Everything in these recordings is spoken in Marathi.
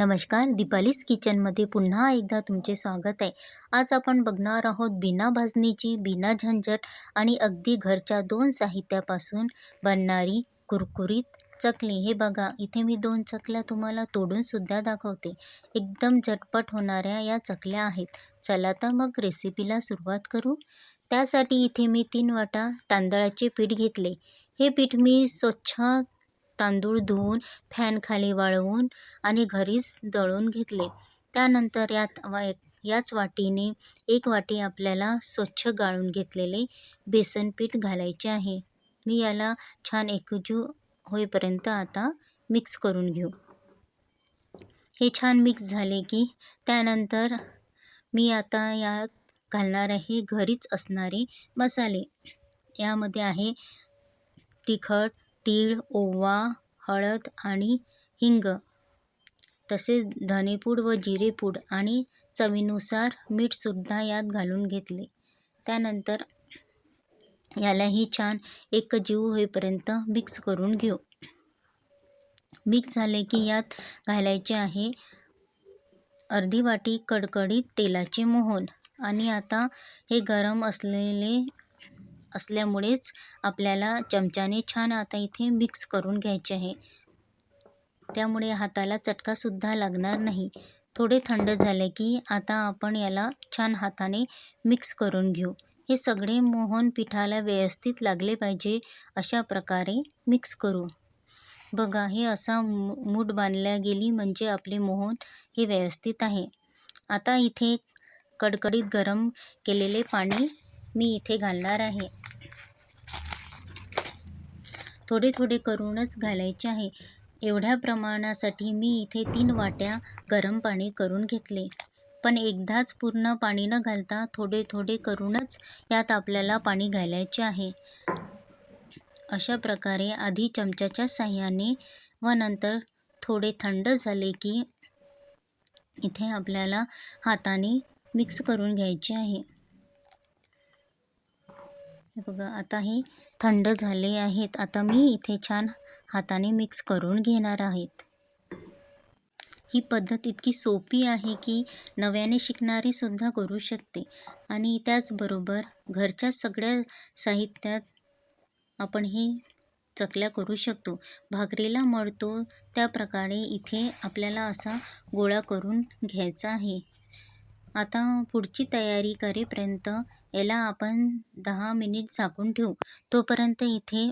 नमस्कार दीपालीस किचनमध्ये पुन्हा एकदा तुमचे स्वागत आहे. आज आपण बघणार आहोत बिना भाजणीची बिना झंझट आणि अगदी घरच्या दोन साहित्यापासून बनणारी कुरकुरीत चकली. हे बघा इथे मी दोन चकल्या तुम्हाला तोडूनसुद्धा दाखवते. एकदम झटपट होणाऱ्या या चकल्या आहेत. चला तर मग रेसिपीला सुरुवात करू. त्यासाठी इथे मी तीन वाटा तांदळाचे पीठ घेतले. हे पीठ मी स्वच्छ तांदूळ धुवून फॅनखाली वाळवून आणि घरीच दळून घेतले. त्यानंतर यात वा याच वाटीने एक वाटी आपल्याला स्वच्छ गाळून घेतलेले बेसन पीठ घालायचे आहे. मी याला छान एकजू होईपर्यंत आता मिक्स करून घेऊ. हे छान मिक्स झाले की त्यानंतर मी आता यात घालणार आहे घरीच असणारे मसाले. यामध्ये आहे तिखट तीळ ओवा हळद आणि हिंग तसेच धनेपूड व जिरेपूड आणि चवीनुसार मीठसुद्धा यात घालून घेतले. त्यानंतर यालाही छान एकजीव होईपर्यंत मिक्स करून घेऊ. मिक्स झाले की यात घालायचे आहे अर्धी वाटी कडकडीत तेलाचे मोहन. आणि आता हे गरम असलेले असल्यामुळेच आपल्याला चमच्याने छान आता इथे मिक्स करून घ्यायचे आहे. त्यामुळे हाताला चटकासुद्धा लागणार नाही. थोडे थंड झाले की आता आपण याला छान हाताने मिक्स करून घेऊ. हे सगळे मोहन पिठाला व्यवस्थित लागले पाहिजे अशा प्रकारे मिक्स करू. बघा हे असा मूठ बांधल्या गेली म्हणजे आपले मोहन हे व्यवस्थित आहे. आता इथे कडकडीत गरम केलेले पाणी मी इथे घालणार आहे. थोडे थोडे करूनच घालायचे आहे. एवढ्या प्रमाणासाठी मी इथे तीन वाट्या गरम पाणी करून घेतले. पण एकदाच पूर्ण पाणी न घालता थोडे थोडे करूनच यात आपल्याला पाणी घालायचे आहे. अशा प्रकारे आधी चमच्याच्या साह्याने व नंतर थोडे थंड झाले की इथे आपल्याला हाताने मिक्स करून घ्यायचे आहे. बघा आता हे थंड झाले आहेत. आता मी इथे छान हाताने मिक्स करून घेणार आहेत. ही पद्धत इतकी सोपी आहे की नव्याने शिकणारी सुद्धा करू शकते. आणि त्याचबरोबर घरच्या सगळ्या साहित्यात आपण ही चकल्या करू शकतो. भाकरीला मळतो त्याप्रकारे इथे आपल्याला असा गोळा करून घ्यायचा आहे. आता पुढची तयारी करेपर्यंत याला आपण दहा मिनिट झाकून ठेवू. तोपर्यंत इथे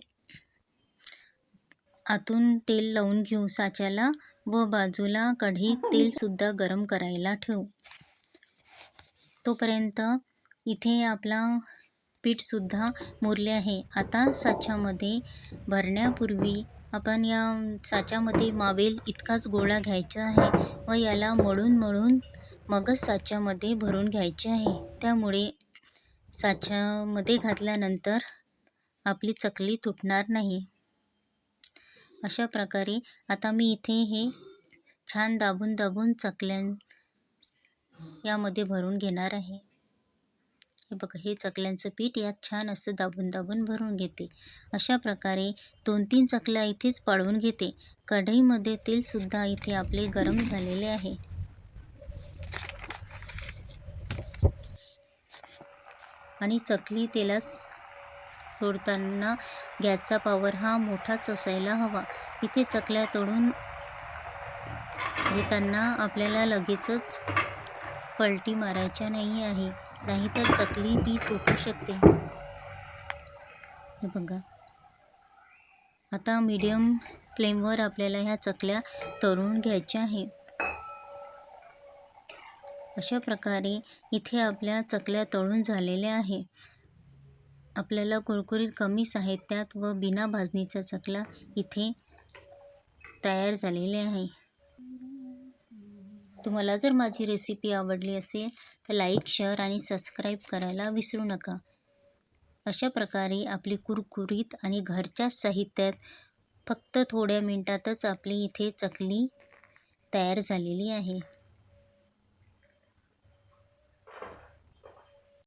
आतून तेल लावून घेऊ. साच्याला व बाजूला कढी तेलसुद्धा गरम करायला ठेवू. तोपर्यंत इथे आपला पीठसुद्धा मुरले आहे. आता साच्यामध्ये भरण्यापूर्वी आपण या साच्यामध्ये मावेल इतकाच गोळा घ्यायचा आहे व याला मळून मळून मगच साच्यामध्ये भरून घ्यायचे आहे. त्यामुळे साच्यामध्ये घातल्यानंतर आपली चकली तुटणार नाही. अशा प्रकारे आता मी इथे हे छान दाबून दाबून चकल्या यामध्ये भरून घेणार आहे. हे बघा हे चकल्यांचं पीठ यात छान असं दाबून दाबून भरून घेते. अशा प्रकारे दोन तीन चकल्या इथेच पाळून घेते. कढईमध्ये तेलसुद्धा इथे आपले गरम झालेले आहे. आणि चकली तेलात सोडताना गॅसचा पावर हा मोठाच असायला हवा. इथे चकल्या तळून घेताना आपल्याला लगेचच पलटी मारायच्या नाही आहे. नाहीतर चकली ती तुटू शकते. हे बघा. आता मीडियम फ्लेमवर आपल्याला ह्या चकल्या तळून घ्यायच्या आहे. अशा प्रकारे इथे आपल्या चकल्या तळून झालेल्या आहे. आपल्याला कुरकुरीत कमी साहित्यात व बिना भाजणीचा चकला इथे तयार झालेले आहे. तुम्हाला जर माझी रेसिपी आवडली असेल तर लाईक शेअर आणि सबस्क्राईब करायला विसरू नका. अशा प्रकारे आपली कुरकुरीत आणि घरच्या साहित्यात फक्त थोड्या मिनटातच आपली इथे चकली तयार झालेली आहे.